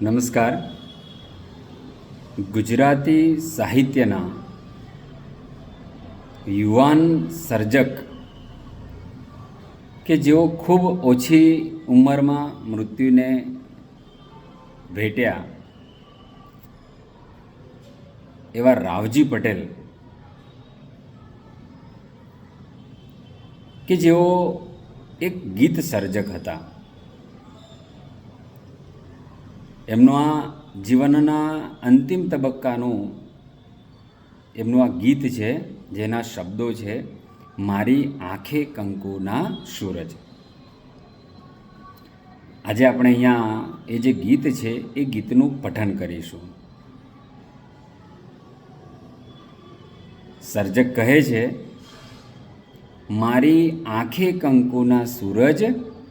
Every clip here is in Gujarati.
નમસ્કાર. ગુજરાતી સાહિત્યના યુવાન સર્જક કે જેઓ ખૂબ ઓછી ઉંમરમાં મૃત્યુને ભેટ્યા એવા રાવજી પટેલ કે જેઓ એક ગીત સર્જક હતા. એમનું આ જીવનના અંતિમ તબક્કાનું એમનું આ ગીત છે, જેના શબ્દો છે, મારી આંખે કંકુના સૂરજ. આજે આપણે અહીંયા એ જે ગીત છે, એ ગીતનું પઠન કરીશું. સર્જક કહે છે, મારી આંખે કંકુના સૂરજ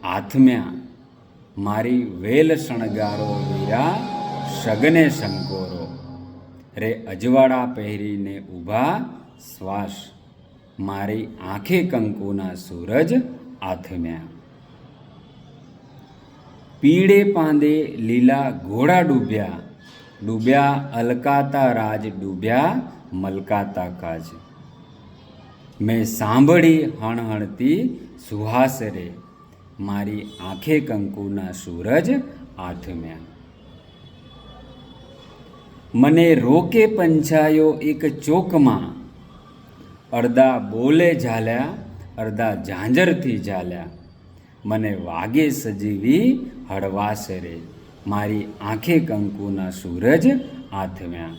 આથમ્યા મારી વેલ શણગારો વીરા શગને શંકોરો રે અજવાળા પહેરીને ઊભા, શ્વાસ. મારી આંખે કંકુના સૂરજ આથમ્યા. પીળે પાંદે લીલા ઘોડા ડૂબ્યા. ડૂબ્યા અલકાતા રાજ ડૂબ્યા, મલકાતા કાજ. મેં સાંભળી હણહણતી સુહાસ રે. મારી આંખે કંકુના સૂરજ આથમ્યા. મને રોકે પંછાયો એક ચોકમાં. અડધા બોલે ઝાલ્યા, અડધા ઝાંઝરથી ઝાલ્યા. મને વાગે સજીવી હળવાસરે મારી આંખે કંકુના સૂરજ આથમ્યા.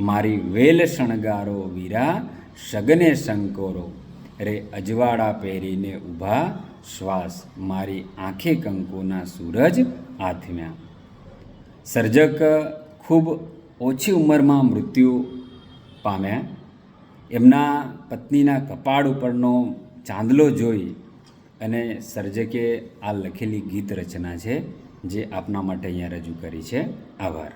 મારી વેલ શણગારો વીરા શગને શંકોરો રે અજવાળા પહેરીને ઊભા શ્વાસ, મારી આંખે કંકુના સૂરજ આથમ્યા. સર્જક ખૂબ ઓછી ઉંમરમાં મૃત્યુ પામ્યા. એમના પત્નીના કપાળ ઉપરનો ચાંદલો જોઈ અને સર્જકે આ લખેલી ગીત રચના છે, જે આપના માટે અહીંયા રજૂ કરી છે. આભાર.